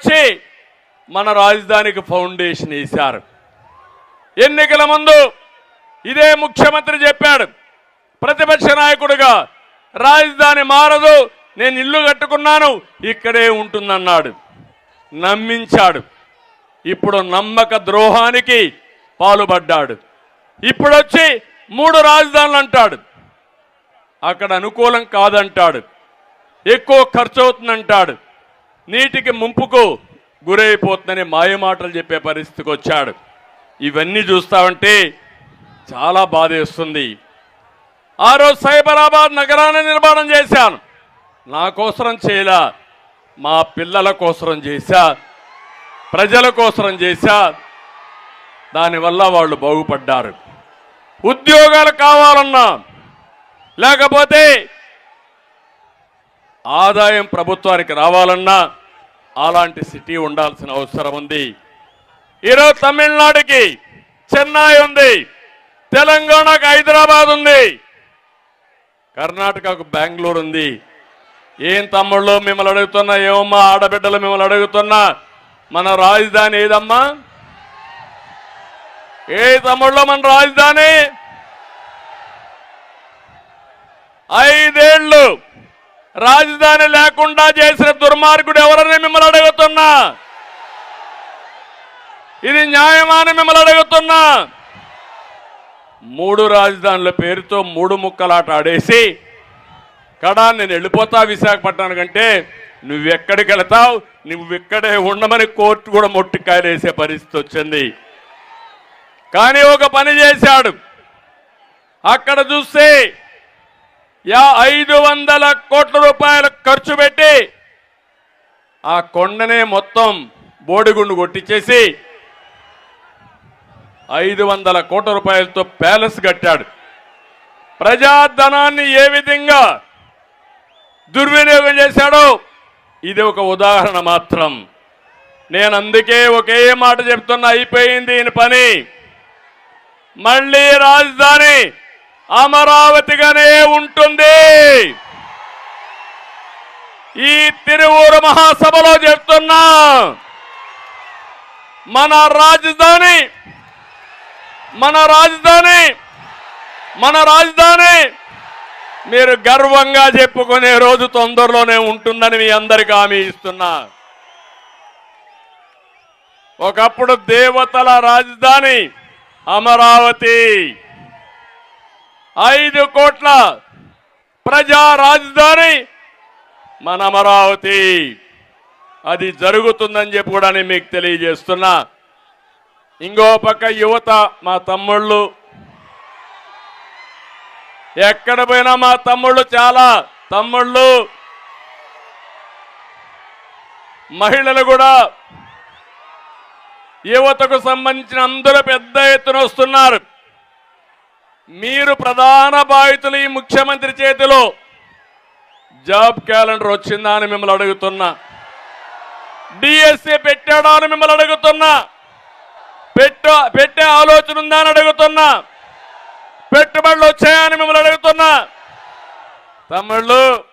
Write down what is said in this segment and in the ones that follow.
వచ్చి మన రాజధానికి ఫౌండేషన్ వేశారు. ఎన్నికల ముందు ఇదే ముఖ్యమంత్రి చెప్పాడు ప్రతిపక్ష నాయకుడుగా రాజధాని మారదు నేను ఇల్లు కట్టుకున్నాను ఇక్కడే ఉంటుందన్నాడు. నమ్మించాడు. ఇప్పుడు నమ్మక ద్రోహానికి పాలుపడ్డాడు. ఇప్పుడు వచ్చి మూడు రాజధానులు అంటాడు. అక్కడ అనుకూలం కాదంటాడు. ఎక్కువ ఖర్చు అవుతుందంటాడు నీటికి ముంపుకు గురైపోతుందని మాయమాటలు చెప్పే పరిస్థితికి వచ్చాడు. ఇవన్నీ చూస్తామంటే చాలా బాధేస్తుంది ఆ రోజు సైబరాబాద్ నగరాన్ని నిర్మాణం చేశాను. నా కోసరం చేయలా? మా పిల్లల కోసరం చేశా? ప్రజల కోసరం చేశా? దానివల్ల వాళ్ళు బాగుపడ్డారు. ఉద్యోగాలు కావాలన్నా లేకపోతే ఆదాయం ప్రభుత్వానికి రావాలన్నా అలాంటి సిటీ ఉండాల్సిన అవసరం ఉంది. ఈరోజు తమిళనాడుకి చెన్నై ఉంది. తెలంగాణకు హైదరాబాద్ ఉంది. కర్ణాటకకు బెంగళూరు ఉంది. ఏం తమ్ముళ్ళు మిమ్మల్ని అడుగుతున్నా ఏమమ్మా ఆడబిడ్డలు మిమ్మల్ని అడుగుతున్నా మన రాజధాని ఏదమ్మా? ఏ తమ్ముళ్ళు మన రాజధాని? ఐదేళ్ళు రాజధాని లేకుండా చేసిన దుర్మార్గుడు ఎవరని మిమ్మల్ని అడుగుతున్నా? ఇది న్యాయమాని మిమ్మల్ని అడుగుతున్నా? మూడు రాజధానుల పేరుతో మూడు ముక్కలాట ఆడేసి కడా నేను వెళ్ళిపోతా విశాఖపట్నం కంటే నువ్వెక్కడికి వెళతావు? నువ్వు ఇక్కడే ఉండమని కోర్టు కూడా మొట్టికాయలేసే పరిస్థితి వచ్చింది. కానీ ఒక పని చేశాడు. అక్కడ చూస్తే యా ఐదు వందల కోట్ల రూపాయలు ఖర్చు పెట్టి ఆ కొండనే మొత్తం బోడిగుండు కొట్టించేసి ఐదు వందల కోట్ల రూపాయలతో ప్యాలెస్ కట్టాడు. ప్రజాధనాన్ని ఏ విధంగా దుర్వినియోగం చేశాడో ఇది ఒక ఉదాహరణ మాత్రం. నేను అందుకే ఒకే మాట చెప్తున్నా అయిపోయింది ఈయన పని. మళ్ళీ రాజధాని అమరావతిగానే ఉంటుంది. ఈ తిరువూరు మహాసభలో చెప్తున్నా మన రాజధాని మన రాజధాని మన రాజధాని మీరు గర్వంగా చెప్పుకునే రోజు తొందరలోనే ఉంటుందని మీ అందరికి హామీ ఇస్తున్నా. ఒకప్పుడు దేవతల రాజధాని అమరావతి. ఐదు కోట్ల ప్రజా రాజధాని మన అమరావతి. అది జరుగుతుందని చెప్పి కూడా నేను మీకు తెలియజేస్తున్నా. ఇంకో పక్క యువత మా తమ్ముళ్ళు. ఎక్కడ పోయినా మా తమ్ముళ్ళు చాలా తమ్ముళ్ళు. మహిళలు కూడా యువతకు సంబంధించిన అందరూ పెద్ద ఎత్తున వస్తున్నారు. మీరు ప్రధాన బాధితులు ఈ ముఖ్యమంత్రి చేతిలో జాబ్ క్యాలెండర్ వచ్చిందా అని మిమ్మల్ని అడుగుతున్నా. డిఎస్సి పెట్టాడా అని మిమ్మల్ని అడుగుతున్నా. పెట్ట పెట్టే ఆలోచన ఉందా అని అడుగుతున్నా. పెట్టుబడులు వచ్చాయని మిమ్మల్ని అడుగుతున్నా. తమిళ్ళు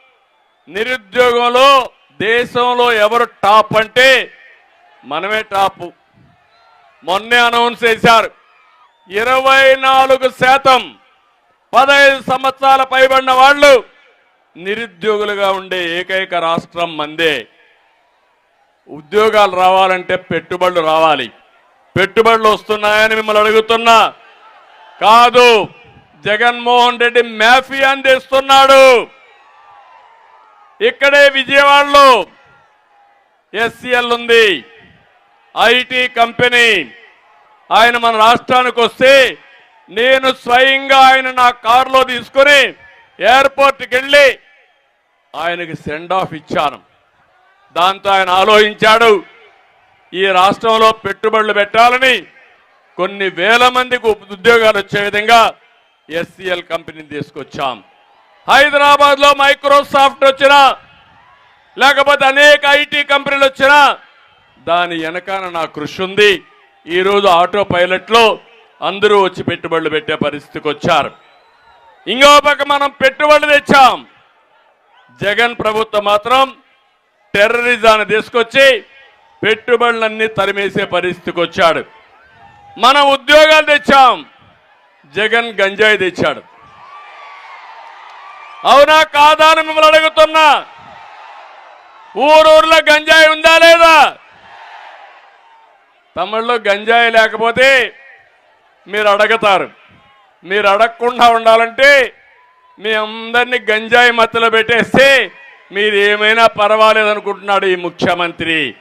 నిరుద్యోగంలో దేశంలో ఎవరు టాప్ అంటే మనమే టాప్. మొన్నే అనౌన్స్ చేశారు. ఇరవై నాలుగు శాతం పదహైదు సంవత్సరాల పైబడిన వాళ్ళు నిరుద్యోగులుగా ఉండే ఏకైక రాష్ట్రం మందే. ఉద్యోగాలు రావాలంటే పెట్టుబడులు రావాలి. పెట్టుబడులు వస్తున్నాయని మిమ్మల్ని అడుగుతున్నా. కాదు జగన్మోహన్ రెడ్డి మాఫియాని తెస్తున్నాడు. ఇక్కడే విజయవాడలో ఎస్సీఎల్ ఉంది ఐటీ కంపెనీ. ఆయన మన రాష్ట్రానికి వస్తే నేను స్వయంగా ఆయన నా కారులో తీసుకొని ఎయిర్పోర్ట్కి వెళ్ళి ఆయనకి సెండ్ ఆఫ్ ఇచ్చాను. దాంతో ఆయన ఆలోచించాడు ఈ రాష్ట్రంలో పెట్టుబడులు పెట్టాలని కొన్ని వేల మందికి ఉద్యోగాలు వచ్చే విధంగా ఎస్సీఎల్ కంపెనీని తీసుకొచ్చాం. హైదరాబాద్లో మైక్రోసాఫ్ట్ వచ్చినా లేకపోతే అనేక ఐటీ కంపెనీలు వచ్చినా దాని వెనకాల నా కృషి ఉంది. ఈరోజు ఆటో పైలట్లో అందరూ వచ్చి పెట్టుబడులు పెట్టే పరిస్థితికి వచ్చారు. ఇంకో పక్క మనం పెట్టుబడులు తెచ్చాం. జగన్ ప్రభుత్వం మాత్రం టెర్రరిజాన్ని తీసుకొచ్చి పెట్టుబడులన్నీ తరిమేసే పరిస్థితికి వచ్చాడు. మనం ఉద్యోగాలు తెచ్చాం. జగన్ గంజాయి తెచ్చాడు. అవునా కాదా అని మిమ్మల్ని అడుగుతున్నా. ఊరూర్లో గంజాయి ఉందా లేదా? తమిళ్ళో గంజాయి లేకపోతే మీరు అడగతారు. మీరు అడగకుండా ఉండాలంటే మీ అందరినీ గంజాయి మత్తులో పెట్టేస్తే మీరు ఏమైనా పర్వాలేదనుకుంటున్నాడు ఈ ముఖ్యమంత్రి.